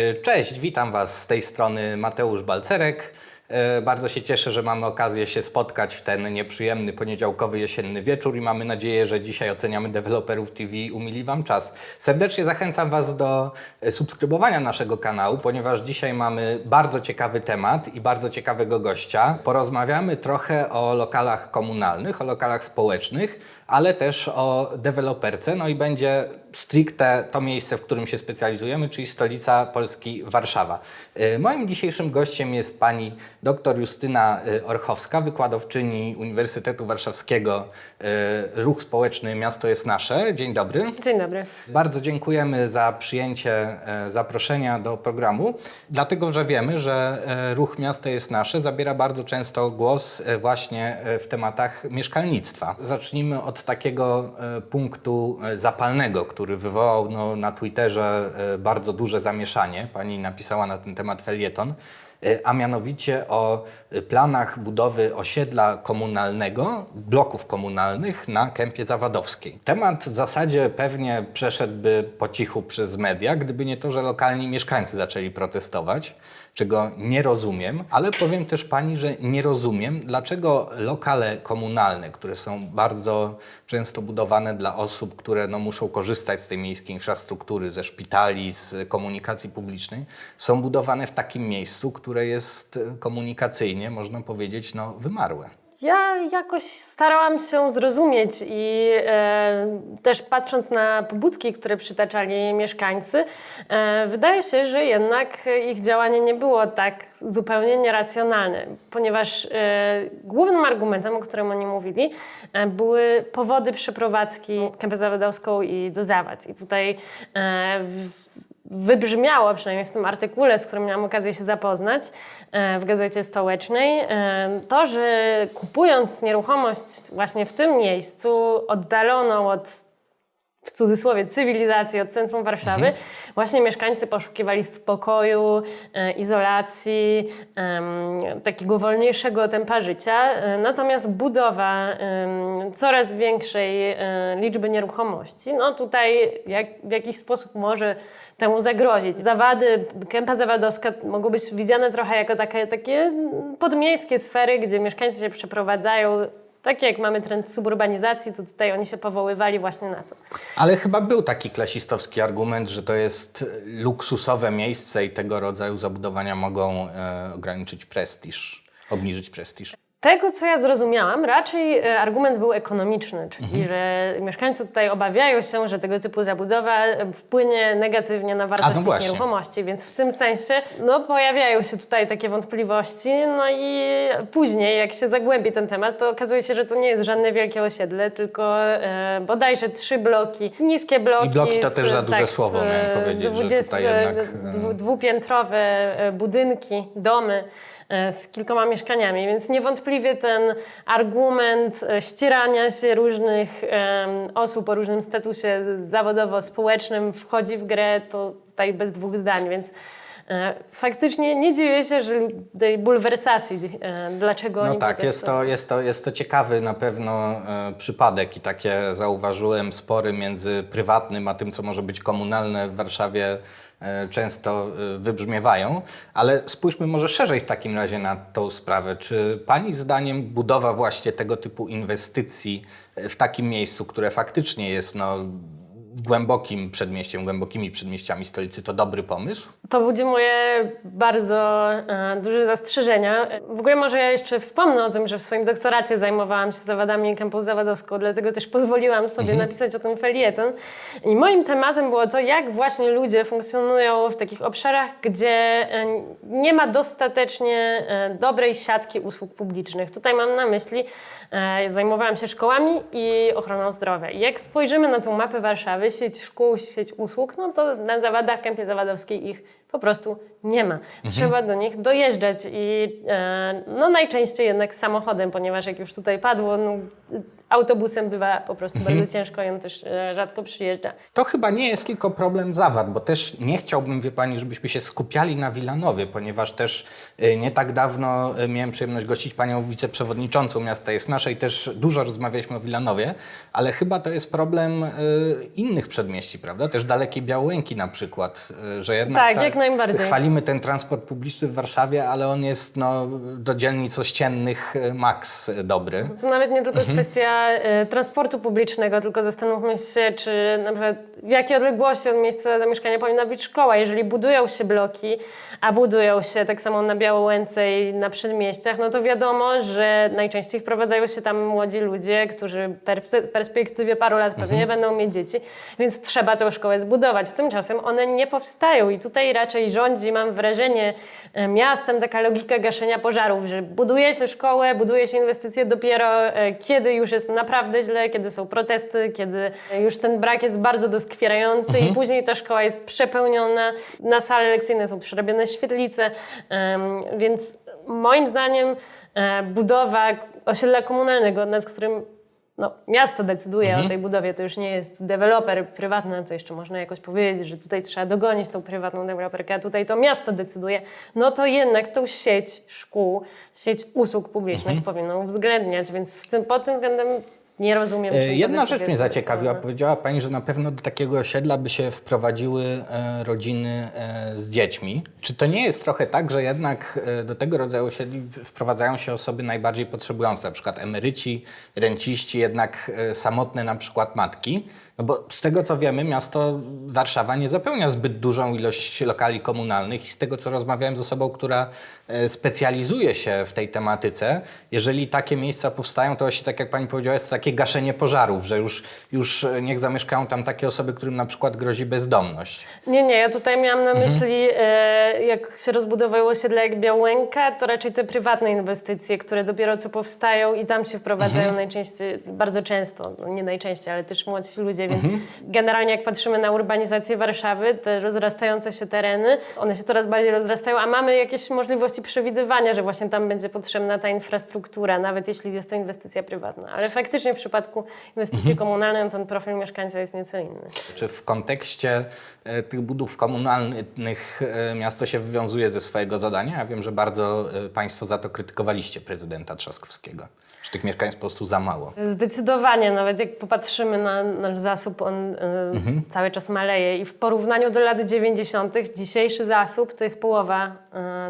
E, Cześć, witam Was z tej strony Mateusz Balcerek. E, Bardzo się cieszę, że mamy okazję się spotkać w ten nieprzyjemny poniedziałkowy jesienny wieczór i mamy nadzieję, że dzisiaj oceniamy deweloperów TV umili Wam czas. Serdecznie zachęcam Was do e, subskrybowania naszego kanału, ponieważ dzisiaj mamy bardzo ciekawy temat i bardzo ciekawego gościa. Porozmawiamy trochę o lokalach komunalnych, o lokalach społecznych, ale też o deweloperce, no i będzie stricte to miejsce, w którym się specjalizujemy, czyli stolica Polski Warszawa. Y, Moim dzisiejszym gościem jest pani dr Justyna y, Orchowska, wykładowczyni Uniwersytetu Warszawskiego y, Ruch Społeczny Miasto jest Nasze. Dzień dobry. Dzień dobry. Bardzo dziękujemy za przyjęcie zaproszenia do programu, dlatego że wiemy, że ruch Miasto jest Nasze zabiera bardzo często głos właśnie w tematach mieszkalnictwa. Zacznijmy od takiego e, punktu e, zapalnego, który wywołał no, na Twitterze e, bardzo duże zamieszanie. Pani napisała na ten temat felieton a mianowicie o planach budowy osiedla komunalnego, bloków komunalnych na Kępie Zawadowskiej. Temat w zasadzie pewnie przeszedłby po cichu przez media, gdyby nie to, że lokalni mieszkańcy zaczęli protestować, czego nie rozumiem, ale powiem też pani, że nie rozumiem, dlaczego lokale komunalne, które są bardzo często budowane dla osób, które no, muszą korzystać z tej miejskiej infrastruktury, ze szpitali, z komunikacji publicznej, są budowane w takim miejscu, które jest komunikacyjnie, można powiedzieć, no, wymarłe. Ja jakoś starałam się zrozumieć i e, też patrząc na pobudki, które przytaczali mieszkańcy, e, wydaje się, że jednak ich działanie nie było tak zupełnie nieracjonalne, ponieważ e, głównym argumentem, o którym oni mówili, e, były powody przeprowadzki Kępę Zawodowską i do Zawad. I tutaj e, w, wybrzmiało, przynajmniej w tym artykule, z którym miałam okazję się zapoznać e, w Gazecie Stołecznej, e, to, że kupując nieruchomość właśnie w tym miejscu, oddaloną od w cudzysłowie cywilizacji od centrum Warszawy, właśnie mieszkańcy poszukiwali spokoju, e, izolacji, takiego wolniejszego tempa życia. E, Natomiast budowa coraz większej e, liczby nieruchomości, no tutaj jak, w jakiś sposób może temu zagrozić. Zawady, Kępa Zawadowska mogą być widziane trochę jako takie, takie podmiejskie sfery, gdzie mieszkańcy się przeprowadzają. Tak jak mamy trend suburbanizacji, to tutaj oni się powoływali właśnie na to. Ale chyba był taki klasistowski argument, że to jest luksusowe miejsce i tego rodzaju zabudowania mogą e, ograniczyć prestiż, obniżyć prestiż. Tego, co ja zrozumiałam, raczej e, argument był ekonomiczny, czyli że mieszkańcy tutaj obawiają się, że tego typu zabudowa e, wpłynie negatywnie na wartość no nieruchomości, więc w tym sensie no, pojawiają się tutaj takie wątpliwości. No i później, jak się zagłębi ten temat, to okazuje się, że to nie jest żadne wielkie osiedle, tylko e, bodajże trzy bloki, niskie bloki. I bloki to z, też za duże tak, słowo, miałem powiedzieć, że 20 tutaj jednak, e, dwu- dwupiętrowe budynki, domy z kilkoma mieszkaniami, więc niewątpliwie ten argument e, ścierania się różnych osób o różnym statusie zawodowo-społecznym wchodzi w grę, to tutaj bez dwóch zdań, więc e, faktycznie nie dziwię się, że tej bulwersacji, e, dlaczego No tak, jest to, jest, to, jest to ciekawy na pewno e, przypadek i takie zauważyłem spory między prywatnym a tym, co może być komunalne w Warszawie e, często e, wybrzmiewają. Ale spójrzmy może szerzej w takim razie na tą sprawę. Czy Pani zdaniem budowa właśnie tego typu inwestycji e, w takim miejscu, które faktycznie jest no, głębokim przedmieściem, głębokimi przedmieściami stolicy, to dobry pomysł? To budzi moje bardzo e, duże zastrzeżenia. W ogóle może ja jeszcze wspomnę o tym, że w swoim doktoracie zajmowałam się zawadami Kępą Zawadowską, dlatego też pozwoliłam sobie napisać o tym felieton. I moim tematem było to, jak właśnie ludzie funkcjonują w takich obszarach, gdzie e, nie ma dostatecznie e, dobrej siatki usług publicznych. Tutaj mam na myśli, e, zajmowałam się szkołami i ochroną zdrowia. I jak spojrzymy na tą mapę Warszawy, sieć szkół, sieć usług, no to na zawadach Kępie Zawadowskiej ich po prostu nie ma. Trzeba do nich dojeżdżać i e, no najczęściej jednak samochodem, ponieważ jak już tutaj padło, no, autobusem bywa po prostu bardzo ciężko i on też e, rzadko przyjeżdża. To chyba nie jest tylko problem zawad, bo też nie chciałbym, wie Pani, żebyśmy się skupiali na Wilanowie, ponieważ też y, nie tak dawno y, miałem przyjemność gościć Panią wiceprzewodniczącą Miasta jest Nasze i też dużo rozmawialiśmy o Wilanowie, ale chyba to jest problem innych przedmieści, prawda? Też dalekiej Białęki na przykład, że jednak Tak, jak najbardziej. chwalimy ten transport publiczny w Warszawie, ale on jest no, do dzielnic ościennych maks dobry. To nawet nie tylko kwestia e, transportu publicznego, tylko zastanówmy się, czy na przykład w jakiej odległości od miejsca zamieszkania powinna być szkoła. Jeżeli budują się bloki, a budują się tak samo na Białołęce i na przedmieściach, no to wiadomo, że najczęściej wprowadzają się tam młodzi ludzie, którzy w perspektywie paru lat pewnie będą mieć dzieci, więc trzeba tę szkołę zbudować. Tymczasem one nie powstają i tutaj raczej rządzi, mam wrażenie, miastem taka logika gaszenia pożarów, że buduje się szkołę, buduje się inwestycje dopiero e, kiedy już jest naprawdę źle, kiedy są protesty, kiedy już ten brak jest bardzo doskwierający i później ta szkoła jest przepełniona, na sale lekcyjne są przerobione świetlice, więc moim zdaniem e, budowa osiedla komunalnego, nad którym no, miasto decyduje o tej budowie, to już nie jest deweloper prywatny, to jeszcze można jakoś powiedzieć, że tutaj trzeba dogonić tą prywatną deweloperkę, a tutaj to miasto decyduje, no to jednak tą sieć szkół, sieć usług publicznych powinno uwzględniać, więc w tym, pod tym względem nie rozumiem. E, Jedna rzecz mnie zaciekawiła. Powiedziała Pani, że na pewno do takiego osiedla by się wprowadziły e, rodziny e, z dziećmi. Czy to nie jest trochę tak, że jednak do tego rodzaju osiedli wprowadzają się osoby najbardziej potrzebujące, na przykład emeryci, renciści, jednak samotne na przykład matki? No bo z tego co wiemy, miasto Warszawa nie zapełnia zbyt dużą ilość lokali komunalnych i z tego co rozmawiałem z osobą, która e, specjalizuje się w tej tematyce, jeżeli takie miejsca powstają, to właśnie tak jak Pani powiedziała, jest takie gaszenie pożarów, że już, już e, niech zamieszkają tam takie osoby, którym na przykład grozi bezdomność. Nie, nie, ja tutaj miałam na Mhm. myśli, e, jak się rozbudowało osiedle jak Białęka, to raczej te prywatne inwestycje, które dopiero co powstają i tam się wprowadzają Mhm. najczęściej, bardzo często, no nie najczęściej, ale też młodsi ludzie, więc Mhm. generalnie jak patrzymy na urbanizację Warszawy, te rozrastające się tereny, one się coraz bardziej rozrastają, a mamy jakieś możliwości przewidywania, że właśnie tam będzie potrzebna ta infrastruktura, nawet jeśli jest to inwestycja prywatna. Ale faktycznie w przypadku inwestycji Mhm. komunalnej ten profil mieszkańca jest nieco inny. Czy w kontekście e, tych budów komunalnych e, miasto się wywiązuje ze swojego zadania? Ja wiem, że bardzo e, Państwo za to krytykowaliście prezydenta Trzaskowskiego, że tych mieszkań jest po prostu za mało. Zdecydowanie, nawet jak popatrzymy na nasz zasób, on y, cały czas maleje i w porównaniu do lat 90. dzisiejszy zasób to jest połowa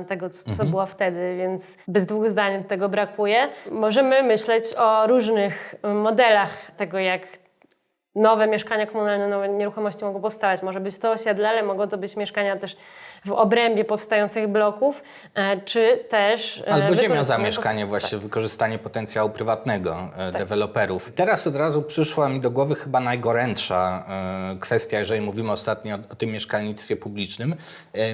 y, tego, co, co było wtedy, więc bez dwóch zdań tego brakuje. Możemy myśleć o różnych y, modelach tego, jak nowe mieszkania komunalne, nowe nieruchomości mogą powstawać. Może być to osiedle, ale mogą to być mieszkania też w obrębie powstających bloków, e, czy też... e, Albo ziemia za mieszkanie, właśnie wykorzystanie potencjału prywatnego e, Tak. deweloperów. Teraz od razu przyszła mi do głowy chyba najgorętsza kwestia, jeżeli mówimy ostatnio o, tym mieszkalnictwie publicznym,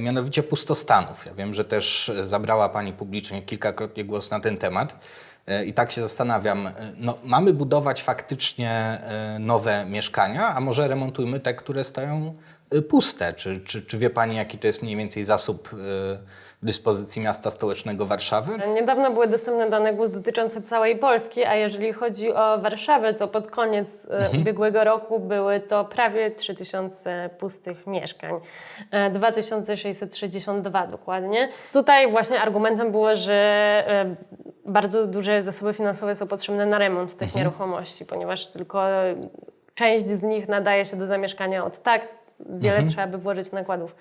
mianowicie pustostanów. Ja wiem, że też zabrała Pani publicznie kilkakrotnie głos na ten temat. I tak się zastanawiam, no, mamy budować faktycznie nowe mieszkania, a może remontujmy te, które stoją puste? Czy, czy, czy wie Pani, jaki to jest mniej więcej zasób e, w dyspozycji miasta stołecznego Warszawy? Niedawno były dostępne dane GUS dotyczące całej Polski, a jeżeli chodzi o Warszawę, to pod koniec e, ubiegłego roku były to prawie 3000 pustych mieszkań. E, 2662 dokładnie. Tutaj właśnie argumentem było, że e, bardzo duże zasoby finansowe są potrzebne na remont tych nieruchomości, ponieważ tylko część z nich nadaje się do zamieszkania od tak. Wiele trzeba by włożyć nakładów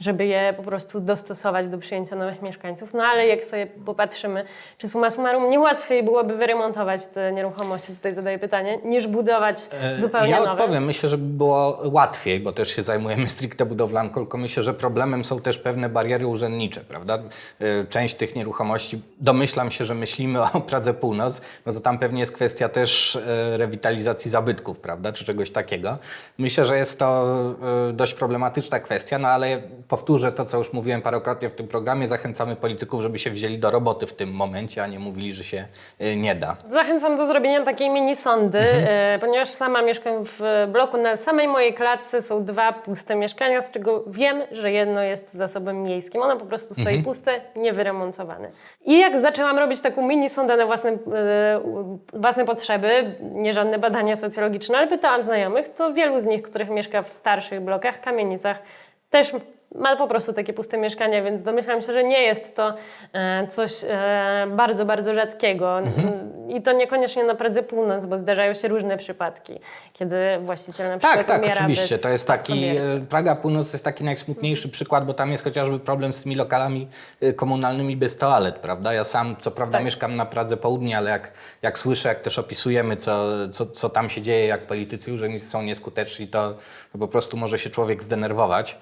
żeby je po prostu dostosować do przyjęcia nowych mieszkańców. No ale jak sobie popatrzymy, czy summa summarum nie łatwiej byłoby wyremontować te nieruchomości, tutaj zadaję pytanie, niż budować zupełnie Ja nowe? odpowiem. Myślę, że by było łatwiej, bo też się zajmujemy stricte budowlanką, tylko myślę, że problemem są też pewne bariery urzędnicze, prawda? Y, Część tych nieruchomości, domyślam się, że myślimy o Pradze Północ, no to tam pewnie jest kwestia też y, rewitalizacji zabytków, prawda, czy czegoś takiego. Myślę, że jest to dość problematyczna kwestia, no ale powtórzę to, co już mówiłem parokrotnie w tym programie, zachęcamy polityków, żeby się wzięli do roboty w tym momencie, a nie mówili, że się y, nie da. Zachęcam do zrobienia takiej mini sondy, e, ponieważ sama mieszkam w bloku. Na samej mojej klatce są dwa puste mieszkania, z czego wiem, że jedno jest zasobem miejskim. Ono po prostu stoi puste, niewyremontowane. I jak zaczęłam robić taką mini sondę na własne, e, własne potrzeby, nie żadne badania socjologiczne, ale pytałam znajomych, to wielu z nich, których mieszka w starszych blokach, kamienicach, też ma po prostu takie puste mieszkania, więc domyślam się, że nie jest to e, coś e, bardzo, bardzo rzadkiego. I to niekoniecznie na Pradze Północ, bo zdarzają się różne przypadki, kiedy właściciel na przykład Tak, tak, oczywiście. To jest taki, e, Praga Północ to jest taki najsmutniejszy przykład, bo tam jest chociażby problem z tymi lokalami komunalnymi bez toalet, prawda? Ja sam, co prawda, Tak. mieszkam na Pradze Południe, ale jak, jak słyszę, jak też opisujemy, co, co, co tam się dzieje, jak politycy urzędnicy są nieskuteczni, to, po prostu może się człowiek zdenerwować.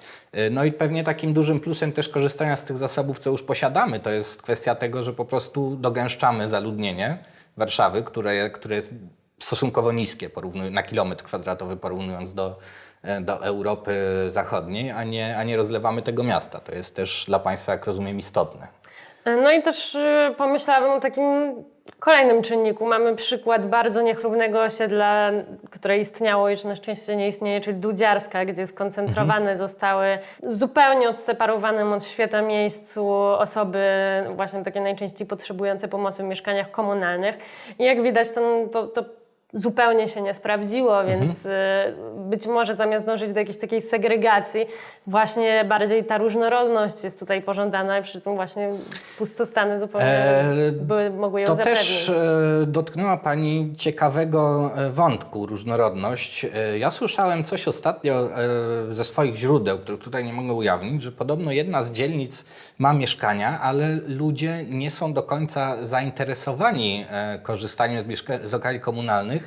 No i pewnie takim dużym plusem też korzystania z tych zasobów, co już posiadamy, to jest kwestia tego, że po prostu dogęszczamy zaludnienie Warszawy, które, które jest stosunkowo niskie na kilometr kwadratowy porównując do, do Europy Zachodniej, a nie, a nie rozlewamy tego miasta. To jest też dla Państwa, jak rozumiem, istotne. No i też y, pomyślałabym o takim kolejnym czynniku. Mamy przykład bardzo niechlubnego osiedla, które istniało, już na szczęście nie istnieje, czyli Dudziarska, gdzie skoncentrowane zostały w zupełnie odseparowanym od świata miejscu osoby właśnie takie najczęściej potrzebujące pomocy w mieszkaniach komunalnych. I jak widać, to, to, to zupełnie się nie sprawdziło, więc y, być może zamiast dążyć do jakiejś takiej segregacji, właśnie bardziej ta różnorodność jest tutaj pożądana i przy tym właśnie pustostany zupełnie Eee, były, mogły ją To zapewnić. też e, dotknęła Pani ciekawego e, wątku, różnorodność. E, ja słyszałem coś ostatnio ze swoich źródeł, których tutaj nie mogę ujawnić, że podobno jedna z dzielnic ma mieszkania, ale ludzie nie są do końca zainteresowani korzystaniem z, z lokali komunalnych.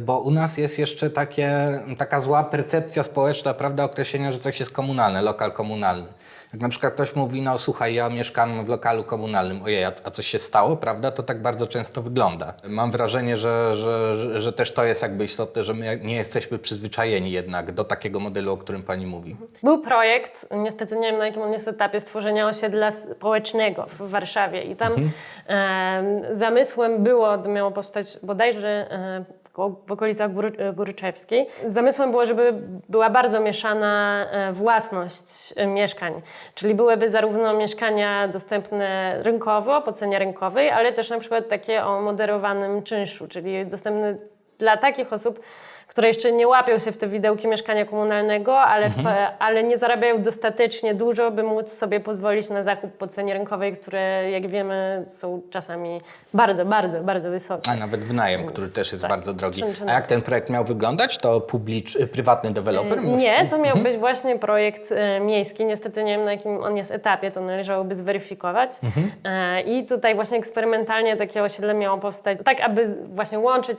Bo u nas jest jeszcze takie, taka zła percepcja społeczna, prawda, określenia, że coś jest komunalne, lokal komunalny. Jak na przykład ktoś mówi, no słuchaj, ja mieszkam w lokalu komunalnym, ojej, a, a coś się stało, prawda, to tak bardzo często wygląda. Mam wrażenie, że, że, że, że też to jest jakby istotne, że my nie jesteśmy przyzwyczajeni jednak do takiego modelu, o którym Pani mówi. Był projekt, niestety nie wiem na jakim on jest etapie, stworzenia osiedla społecznego w Warszawie i tam em, zamysłem było, miało powstać bodajże e, w okolicach Góry, Górczewskiej. Zamysłem było, żeby była bardzo mieszana e, własność e, mieszkań, czyli byłyby zarówno mieszkania dostępne rynkowo, po cenie rynkowej, ale też na przykład takie o moderowanym czynszu, czyli dostępne dla takich osób, które jeszcze nie łapią się w te widełki mieszkania komunalnego, ale, w, ale nie zarabiają dostatecznie dużo, by móc sobie pozwolić na zakup po cenie rynkowej, które jak wiemy są czasami bardzo, bardzo, bardzo wysokie. A nawet wynajem, który też jest tak, bardzo drogi. A jak ten projekt miał wyglądać? To publicz, prywatny deweloper? Nie, to miał być właśnie projekt e, miejski. Niestety nie wiem na jakim on jest etapie, to należałoby zweryfikować. E, I tutaj właśnie eksperymentalnie takie osiedle miało powstać tak, aby właśnie łączyć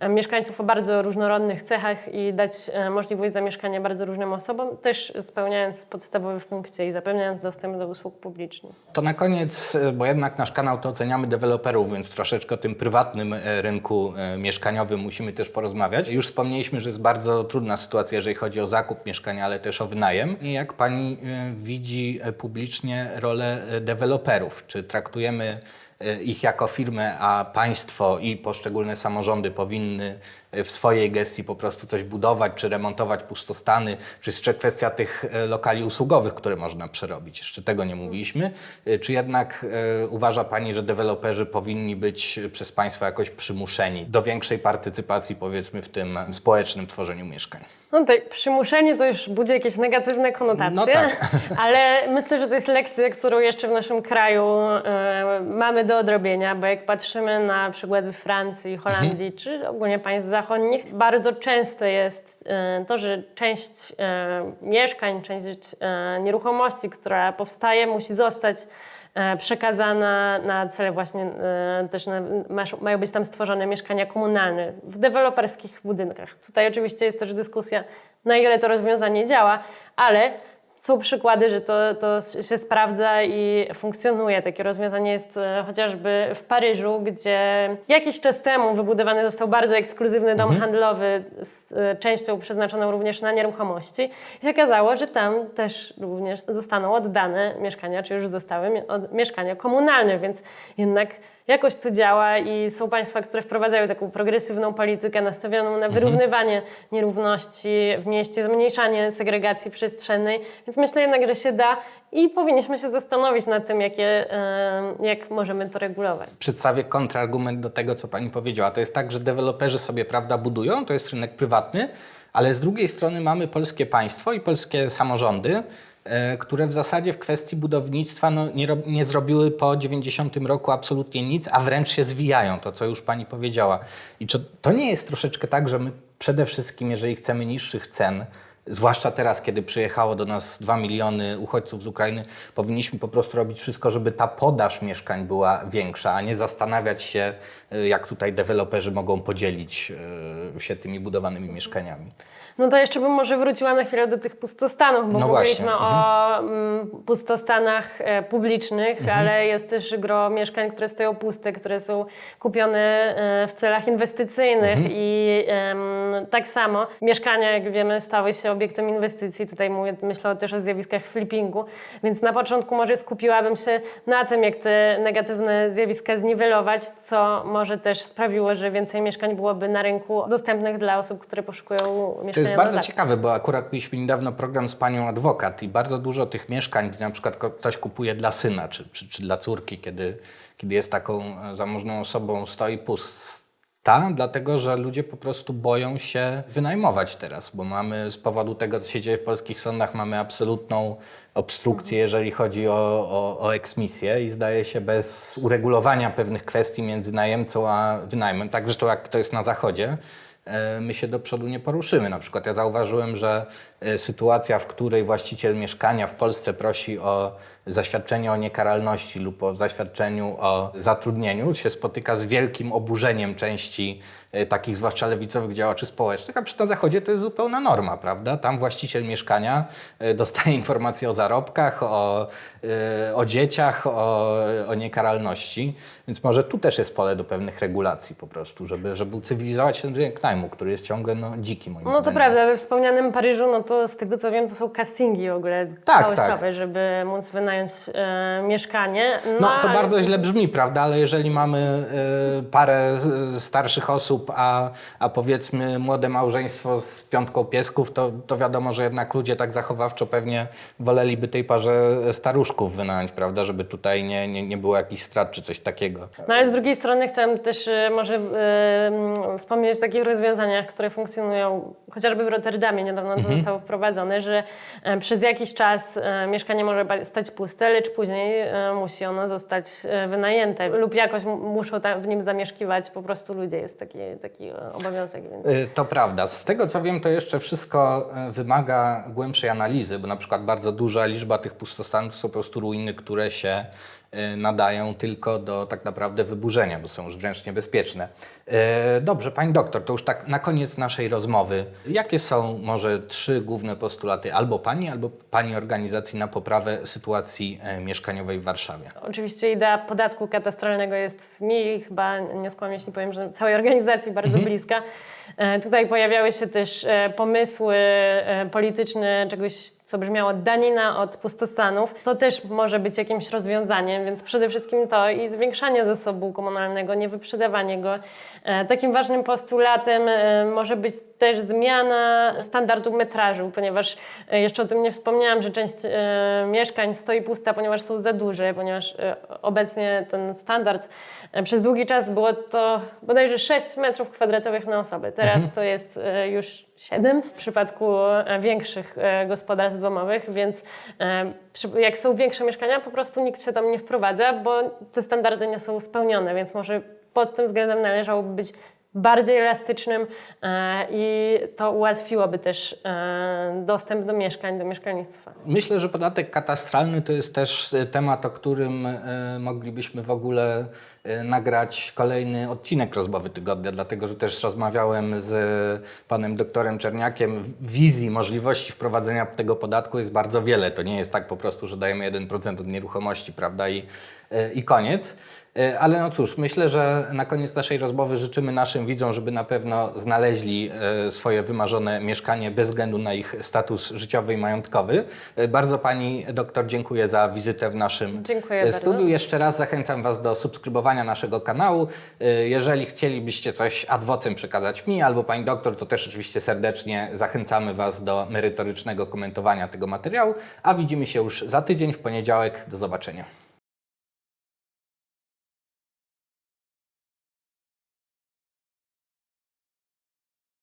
e, mieszkańców o bardzo różnorodnych cechach i dać e, możliwość zamieszkania bardzo różnym osobom, też spełniając podstawowe funkcje i zapewniając dostęp do usług publicznych. To na koniec, e, bo jednak nasz kanał to oceniamy deweloperów, więc troszeczkę o tym prywatnym e, rynku mieszkaniowym musimy też porozmawiać. Już wspomnieliśmy, że jest bardzo trudna sytuacja, jeżeli chodzi o zakup mieszkania, ale też o wynajem. I jak pani widzi publicznie rolę deweloperów? Czy traktujemy ich jako firmę, a państwo i poszczególne samorządy powinny e, w swojej gestii po prostu coś budować, czy remontować pustostany, czy jeszcze kwestia tych e, lokali usługowych, które można przerobić. Jeszcze tego nie mówiliśmy. E, Czy jednak e, uważa Pani, że deweloperzy powinni być przez państwo jakoś przymuszeni do większej partycypacji, powiedzmy, w tym społecznym tworzeniu mieszkań? No tutaj przymuszenie to już budzi jakieś negatywne konotacje, No tak. ale myślę, że to jest lekcja, którą jeszcze w naszym kraju e, mamy do odrobienia, bo jak patrzymy na przykłady Francji, Holandii Mhm. czy ogólnie państw zachodnich, bardzo często jest e, to, że część e, mieszkań, część nieruchomości, która powstaje, musi zostać przekazana na cele właśnie e, też na, mają być tam stworzone mieszkania komunalne w deweloperskich budynkach. Tutaj oczywiście jest też dyskusja, na ile to rozwiązanie działa, ale są przykłady, że to, to się sprawdza i funkcjonuje. Takie rozwiązanie jest e, chociażby w Paryżu, gdzie jakiś czas temu wybudowany został bardzo ekskluzywny dom handlowy z e, częścią przeznaczoną również na nieruchomości. I się okazało, że tam też również zostaną oddane mieszkania, czy już zostały mieszkania komunalne, więc jednak jakoś to działa i są państwa, które wprowadzają taką progresywną politykę nastawioną na wyrównywanie nierówności w mieście, zmniejszanie segregacji przestrzennej, więc myślę jednak, że się da i powinniśmy się zastanowić nad tym, jakie, jak możemy to regulować. Przedstawię kontrargument do tego, co pani powiedziała. To jest tak, że deweloperzy sobie prawda budują, to jest rynek prywatny, ale z drugiej strony mamy polskie państwo i polskie samorządy, e, które w zasadzie w kwestii budownictwa no, nie, nie zrobiły po 90 roku absolutnie nic, a wręcz się zwijają, to co już pani powiedziała. I czy to nie jest troszeczkę tak, że my przede wszystkim, jeżeli chcemy niższych cen, Zwłaszcza teraz, kiedy przyjechało do nas 2 miliony uchodźców z Ukrainy, powinniśmy po prostu robić wszystko, żeby ta podaż mieszkań była większa, a nie zastanawiać się, y, jak tutaj deweloperzy mogą podzielić y, się tymi budowanymi mieszkaniami. No to jeszcze bym może wróciła na chwilę do tych pustostanów, bo No mówiliśmy właśnie, o mm, pustostanach e, publicznych, Mhm. ale jest też gro mieszkań, które stoją puste, które są kupione e, w celach inwestycyjnych Mhm. i em, tak samo mieszkania, jak wiemy, stały się obiektem inwestycji. Tutaj mówię, myślę też o zjawiskach flippingu, więc na początku może skupiłabym się na tym, jak te negatywne zjawiska zniwelować, co może też sprawiło, że więcej mieszkań byłoby na rynku dostępnych dla osób, które poszukują mieszkania jest bardzo zakup. ciekawe, bo akurat mieliśmy niedawno program z panią adwokat i bardzo dużo tych mieszkań, gdzie na przykład ktoś kupuje dla syna czy, czy, czy dla córki, kiedy, kiedy jest taką e, zamożną osobą, stoi pusta, dlatego że ludzie po prostu boją się wynajmować teraz, bo mamy z powodu tego, co się dzieje w polskich sądach, mamy absolutną obstrukcję, jeżeli chodzi o, o, o eksmisję i zdaje się bez uregulowania pewnych kwestii między najemcą a wynajmem, tak zresztą jak to jest na zachodzie, my się do przodu nie poruszymy. Na przykład ja zauważyłem, że e, sytuacja, w której właściciel mieszkania w Polsce prosi o zaświadczenie o niekaralności lub o zaświadczeniu o zatrudnieniu, się spotyka z wielkim oburzeniem części e, takich zwłaszcza lewicowych działaczy społecznych, a przy na zachodzie to jest zupełna norma, prawda? Tam właściciel mieszkania e, dostaje informacje o zarobkach, o, e, o dzieciach, o, o niekaralności, więc może tu też jest pole do pewnych regulacji po prostu, żeby, żeby ucywilizować ten rynek najmu, który jest ciągle no, dziki moim No zdaniem. to prawda, we wspomnianym Paryżu, no to z tego co wiem, to są castingi w ogóle Tak, całościowe, żeby móc wynająć e, mieszkanie. No to ale- bardzo źle brzmi, prawda? Ale jeżeli mamy y, parę starszych osób, a, a powiedzmy młode małżeństwo z piątką piesków, to, to wiadomo, że jednak ludzie tak zachowawczo pewnie woleliby tej parze staruszków wynająć, prawda? Żeby tutaj nie, nie, nie było jakichś strat czy coś takiego. No ale z drugiej strony chciałam też e, może e, wspomnieć o takich rozwiązaniach, które funkcjonują chociażby w Rotterdamie, niedawno to zostało wprowadzone, że e, przez jakiś czas e, mieszkanie może stać puste, lecz później e, musi ono zostać wynajęte lub jakoś muszą w nim zamieszkiwać po prostu ludzie. Jest taki, taki obowiązek. Więc. To prawda. Z tego co wiem, to jeszcze wszystko wymaga głębszej analizy, bo na przykład bardzo duża liczba tych pustostanów są po prostu ruiny, które się nadają tylko do tak naprawdę wyburzenia, bo są już wręcz niebezpieczne. Y, Dobrze, pani doktor, to już tak na koniec naszej rozmowy. Jakie są może trzy główne postulaty albo pani, albo pani organizacji na poprawę sytuacji y, mieszkaniowej w Warszawie? Oczywiście idea podatku katastralnego jest mi chyba, nie skłamię jeśli powiem, że całej organizacji bardzo bliska. E, Tutaj pojawiały się też pomysły polityczne czegoś, co brzmiało danina od pustostanów. To też może być jakimś rozwiązaniem, więc przede wszystkim to i zwiększanie zasobu komunalnego, nie wyprzedawanie go. E, Takim ważnym postulatem e, może być też zmiana standardu metrażu, ponieważ e, jeszcze o tym nie wspomniałam, że część mieszkań stoi pusta, ponieważ są za duże, ponieważ obecnie ten standard przez długi czas było to bodajże 6 metrów kwadratowych na osobę. Teraz to jest już 7 w przypadku e, większych e, gospodarstw domowych, więc e, jak są większe mieszkania, po prostu nikt się tam nie wprowadza, bo te standardy nie są spełnione, więc może pod tym względem należałoby być bardziej elastycznym e, i to ułatwiłoby też e, dostęp do mieszkań, do mieszkalnictwa. Myślę, że podatek katastralny to jest też e, temat, o którym moglibyśmy w ogóle nagrać kolejny odcinek rozmowy tygodnia, dlatego że też rozmawiałem z panem doktorem Czerniakiem. Wizji możliwości wprowadzenia tego podatku jest bardzo wiele. To nie jest tak po prostu, że dajemy 1% od nieruchomości, prawda, i, i koniec. E, Ale no cóż, myślę, że na koniec naszej rozmowy życzymy naszym widzom, żeby na pewno znaleźli e, swoje wymarzone mieszkanie bez względu na ich status życiowy i majątkowy. E, Bardzo Pani doktor dziękuję za wizytę w naszym Dziękuję e, bardzo. studiu. Jeszcze raz zachęcam Was do subskrybowania naszego kanału. E, Jeżeli chcielibyście coś ad vocem przekazać mi albo Pani doktor, to też oczywiście serdecznie zachęcamy Was do merytorycznego komentowania tego materiału, a widzimy się już za tydzień w poniedziałek. Do zobaczenia.